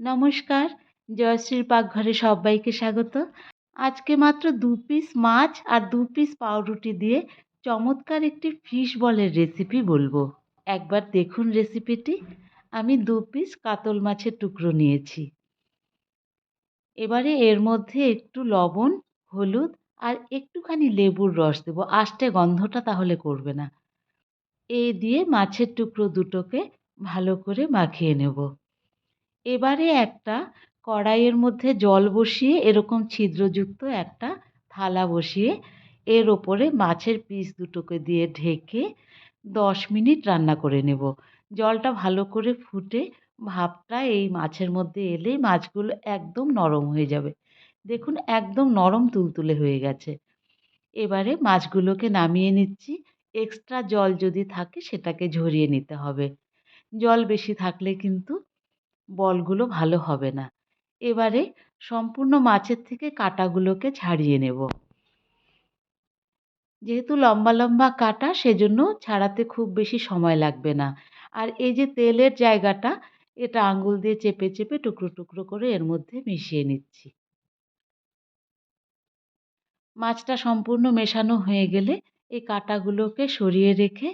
নমস্কার, জয়শ্রীর পাকঘরে সবাইকে স্বাগত। আজকে মাত্র দু পিস মাছ আর দু পিস পাউরুটি দিয়ে চমৎকার একটি ফিশ বলের রেসিপি বলব। একবার দেখুন রেসিপিটি আমি দু পিস কাতল মাছের টুকরো নিয়েছি। এবারে এর মধ্যে একটু লবণ, হলুদ আর একটুখানি লেবুর রস দেবো। আষ্টে গন্ধটা তাহলে করবে না। এই দিয়ে মাছের টুকরো দুটোকে ভালো করে মাখিয়ে নেব। এবারে একটা কড়াইয়ের মধ্যে জল বসিয়ে এরকম ছিদ্রযুক্ত একটা থালা বসিয়ে এর ওপরে মাছের পিস দুটোকে দিয়ে ঢেকে দশ মিনিট রান্না করে নেব। জলটা ভালো করে ফুটে ভাপটা এই মাছের মধ্যে এলেই মাছগুলো একদম নরম হয়ে যাবে। দেখুন একদম নরম তুলতুলে হয়ে গেছে। এবারে মাছগুলোকে নামিয়ে নিচ্ছি। এক্সট্রা জল যদি থাকে সেটাকে ঝরিয়ে নিতে হবে। জল বেশি থাকলে কিন্তু বলগুলো ভালো হবে না। এবারে সম্পূর্ণ মাছের থেকে কাঁটাগুলোকে ছাড়িয়ে নেব। যেহেতু লম্বা লম্বা কাটা, সেজন্য ছাড়াতে খুব বেশি সময় লাগবে না। আর এই যে তেলের জায়গাটা, এটা আঙুল দিয়ে চেপে চেপে, টুকরো টুকরো করে এর মধ্যে মিশিয়ে নিচ্ছি। মাছটা সম্পূর্ণ মেশানো হয়ে গেলে এই কাঁটাগুলোকে সরিয়ে রেখে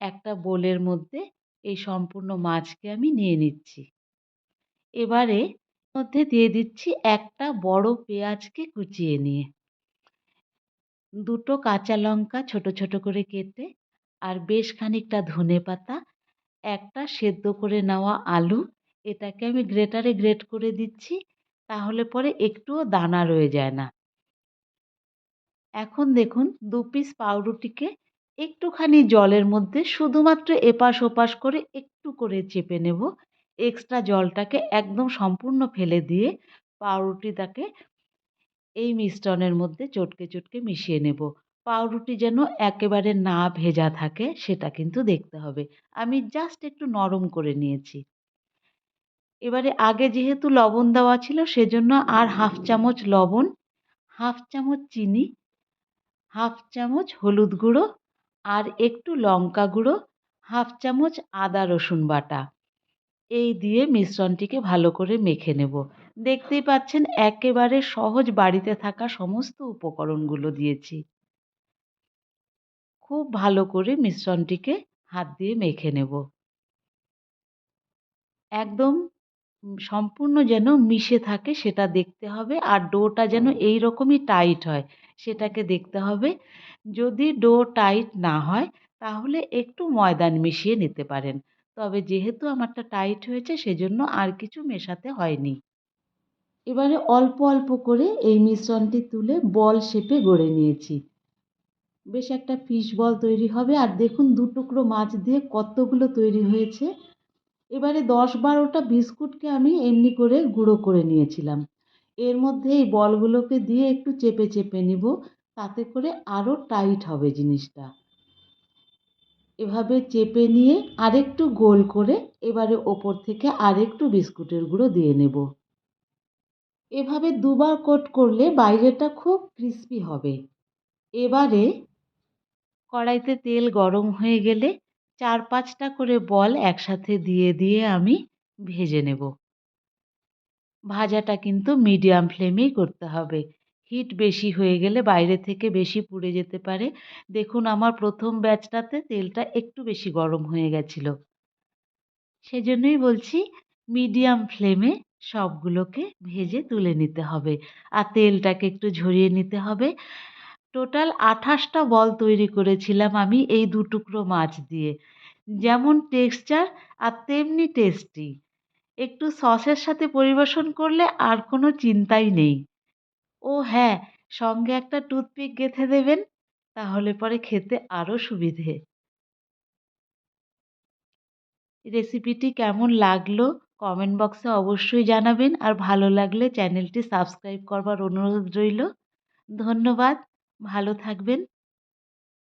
একটা বোলের মধ্যে এই সম্পূর্ণ মাছকে আমি নিয়ে নিচ্ছি। এবারে মধ্যে দিয়ে দিচ্ছি একটা বড় পেঁয়াজকে কুচিয়ে নিয়ে। দুটো কাঁচা লঙ্কা ছোট ছোট করে কেটে আর বেশ খানিকটা ধনে পাতা, একটা সেদ্ধ করে নেওয়া আলু, এটাকে আমি গ্রেটারে গ্রেট করে দিচ্ছি, তাহলে পরে একটুও দানা রয়ে যায় না। এখন দেখুন দু পিস পাউরুটিকে একটুখানি জলের মধ্যে শুধুমাত্র এপাশ ওপাশ করে একটু করে চেপে নেব। এক্সট্রা জলটাকে একদম সম্পূর্ণ ফেলে দিয়ে পাউরুটিটাকে এই মিশ্রণের মধ্যে চটকে চটকে মিশিয়ে নেব। পাউরুটি যেন একেবারে না ভেজা থাকে সেটা কিন্তু দেখতে হবে। আমি জাস্ট একটু নরম করে নিয়েছি। এবারে আগে যেহেতু লবণ দেওয়া ছিল সেজন্য আর হাফ চামচ লবণ, হাফ চামচ চিনি, হাফ চামচ হলুদ গুঁড়ো আর একটু লঙ্কা গুঁড়ো, হাফ চামচ আদা রসুন বাটা। এই দিয়ে মিশ্রণটিকে ভালো করে মেখে নেব। দেখতেই পাচ্ছেন, একেবারে সহজ বাড়িতে থাকা সমস্ত উপকরণগুলো দিয়েছি। খুব ভালো করে মিশ্রণটিকে হাত দিয়ে মেখে নেব। একদম সম্পূর্ণ যেন মিশে থাকে সেটা দেখতে হবে আর ডোটা যেন এই রকমই টাইট হয় সেটাকে দেখতে হবে। যদি ডো টাইট না হয় তাহলে একটু ময়দান মিশিয়ে নিতে পারেন। তবে যেহেতু আমারটা টাইট হয়েছে, সেজন্য আর কিছু মেশাতে হয়নি। এবারে অল্প অল্প করে এই মিশ্রণটি তুলে বল শেপে গড়ে নিয়েছি। বেশ একটা ফিশ বল তৈরি হবে। আর দেখুন দু টুকরো মাছ দিয়ে কতগুলো তৈরি হয়েছে। এবারে দশ বারোটা বিস্কুটকে আমি এমনি করে গুঁড়ো করে নিয়েছিলাম। এর মধ্যে এই বলগুলোকে দিয়ে একটু চেপে চেপে নিব। তাতে করে আরও টাইট হবে জিনিসটা। এভাবে চেপে নিয়ে আরেকটু গোল করে এবারে ওপর থেকে আরেকটু বিস্কুটের গুঁড়ো দিয়ে নেব। এভাবে দুবার কোট করলে বাইরেটা খুব ক্রিস্পি হবে। এবারে কড়াইতে তেল গরম হয়ে গেলে চার পাঁচটা করে বল একসাথে দিয়ে দিয়ে আমি ভেজে নেব। ভাজাটা কিন্তু মিডিয়াম ফ্লেমেই করতে হবে। হিট বেশি হয়ে গেলে বাইরে থেকে বেশি পুড়ে যেতে পারে। দেখুন, আমার প্রথম ব্যাচটাতে তেলটা একটু বেশি গরম হয়ে গেছিল। সেজন্যই বলছি, মিডিয়াম ফ্লেমে সবগুলোকে ভেজে তুলে নিতে হবে আর তেলটাকে একটু ঝরিয়ে নিতে হবে। টোটাল আঠাশটা বল তৈরি করেছিলাম আমি এই দু টুকরো মাছ দিয়ে। যেমন টেক্সচার আর তেমনি টেস্টি। একটু সসের সাথে পরিবেশন করলে আর কোনো চিন্তাই নেই। ও হ্যাঁ সঙ্গে একটা টুথপিক গেঁথে দেবেন, তাহলে পরে খেতে আরও সুবিধে। রেসিপিটি কেমন লাগল কমেন্ট বক্সে অবশ্যই জানাবেন, আর ভালো লাগলে চ্যানেলটি সাবস্ক্রাইব করবার অনুরোধ রইল। ধন্যবাদ, ভালো থাকবেন।